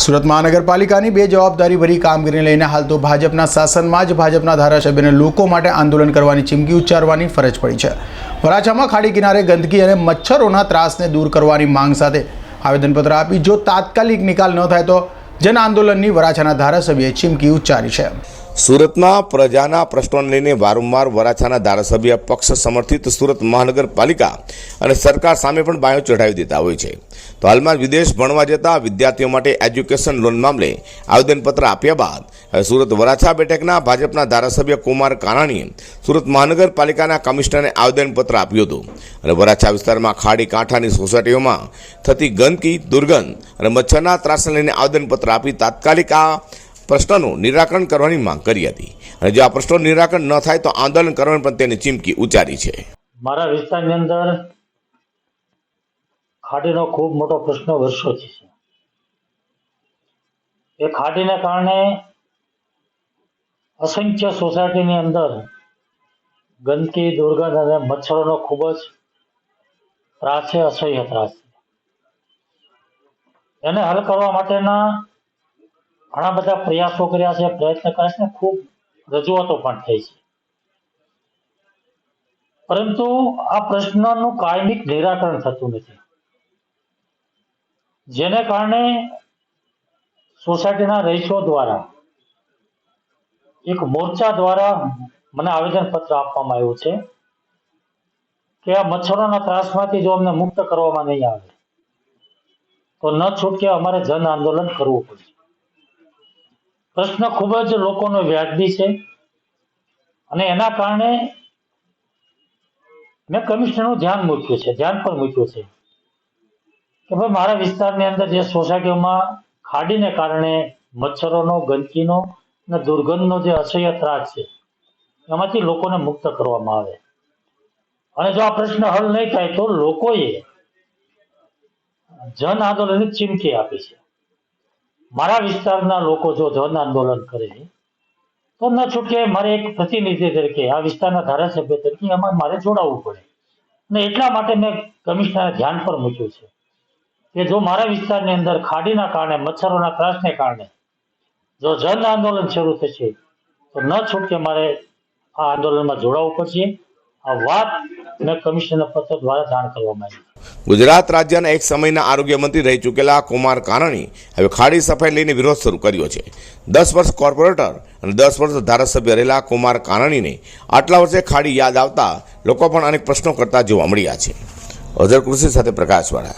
સુરત મહાનગરપાલિકાની બે જવાબદારી ભરી કામગીરીને લઈને હાલ તો ભાજપના શાસનમાં જ ભાજપના ધારાસભ્યને લોકો માટે આંદોલન કરવાની ચીમકી ઉચ્ચારવાની ફરજ પડી છે. વરાછામાં ખાડી કિનારે ગંદકી અને મચ્છરોના ત્રાસને દૂર કરવાની માંગ સાથે આવેદનપત્ર આપી જો તાત્કાલિક નિકાલ ન થાય તો જન આંદોલનની વરાછાના ધારાસભ્યએ ચીમકી ઉચ્ચારી છે. સુરતમાં પ્રજાના પ્રશ્નોને લઈને વારંવાર વરાછાના ધારાસભ્ય પક્ષ સમર્થિત સુરત મહાનગરપાલિકા અને સરકાર સામે પણ બાયો ચઢાવી દેતા હોય છે. તો હાલમાં વિદેશ ભણવા જતા વિદ્યાર્થીઓ માટે એજ્યુકેશન લોન મામલે આવેદનપત્ર આપ્યા બાદ સુરત વરાછા બેઠકના ભાજપના ધારાસભ્ય કુમાર કાનાણીએ સુરત મહાનગરપાલિકાના કમિશનરને આવેદનપત્ર આપ્યું હતું. અને વરાછા વિસ્તારમાં ખાડી કાંઠાની સોસાયટીઓમાં થતી ગંદકી, દુર્ગંધ અને મચ્છરના ત્રાસને લઈને આવેદનપત્ર આપી તાત્કાલિક આ પ્રશ્નનું નિરાકરણ કરવાની માંગ કરી હતી. અને જો આ પ્રશ્નો નિરાકરણ ન થાય તો આંદોલન કરવાની પણ તેની ચીમકી ઉચ્ચારી છે. મારા વિસ્તારની અંદર ખાડીનો ખૂબ મોટો પ્રશ્ન વર્ષોથી છે. એ ખાડીને કારણે અસંખ્ય સોસાયટીની અંદર ગંદકી, દુર્ગંધ અને મચ્છરોનો ખૂબ જ ત્રાસ છે અસહ્ય ત્રાસ છે. એને હલ કરવા માટેના ઘણા બધા પ્રયાસો કર્યા છે, પ્રયત્ન કર્યા છે, ખૂબ રજૂઆતો પણ થઈ છે. પરંતુ આ પ્રશ્નનું કાયમિક નિરાકરણ થતું નથી. જેને કારણે સોસાયટીના રહીશો દ્વારા, એક મોરચા દ્વારા મને આવેદનપત્ર આપવામાં આવ્યું છે કે આ મચ્છરોના ત્રાસમાંથી જો અમને મુક્ત કરવામાં નહીં આવે, તો ન છૂટકે અમારે જન આંદોલન કરવું પડશે. પ્રશ્ન ખૂબ જ લોકોનો વ્યાજબી છે. અને એના કારણે મેં કમિશનરનું ધ્યાન મૂક્યું છે, ધ્યાન પર મૂક્યું છે. કે ભાઈ મારા વિસ્તારની અંદર જે સોસાયટીઓમાં ખાડીને કારણે મચ્છરોનો, ગંદકીનો અને દુર્ગંધનો જે અસહ્ય ત્રાસ છે, એમાંથી લોકોને મુક્ત કરવામાં આવે. અને જો આ પ્રશ્ન હલ નહીં થાય તો લોકોએ જન આંદોલનની ચીમકી આપી છે. મારા વિસ્તારના લોકો જો જન આંદોલન કરે, તો ન છૂટકે મારે એક પ્રતિનિધિ તરીકે, આ વિસ્તારના ધારાસભ્ય તરીકે એમાં મારે જોડાવવું પડે. અને એટલા માટે મેં કમિશનર ધ્યાન પર મૂક્યું છે કે જો મારા વિસ્તારની અંદર ખાડીના કારણે, મચ્છરોના ત્રાસને કારણે જો જન આંદોલન શરૂ થશે, તો ન છૂટકે મારે આ આંદોલનમાં જોડાવવું પડશે. આ વાત મેં કમિશનર પત્ર દ્વારા જાણ કરવામાં આવી. ગુજરાત રાજ્યના એક સમયના આરોગ્ય મંત્રી રહી ચૂકેલા કુમાર કાનાણી હવે ખાડી સફાઈ લઈને વિરોધ શરૂ કર્યો છે. દસ વર્ષ કોર્પોરેટર અને દસ વર્ષ ધારાસભ્ય રહેલા કુમાર કાનાણીને આટલા વર્ષે ખાડી યાદ આવતા લોકો પણ અનેક પ્રશ્નો કરતા જોવા મળ્યા છે. અઝર કૃષિ સાથે પ્રકાશવાળા.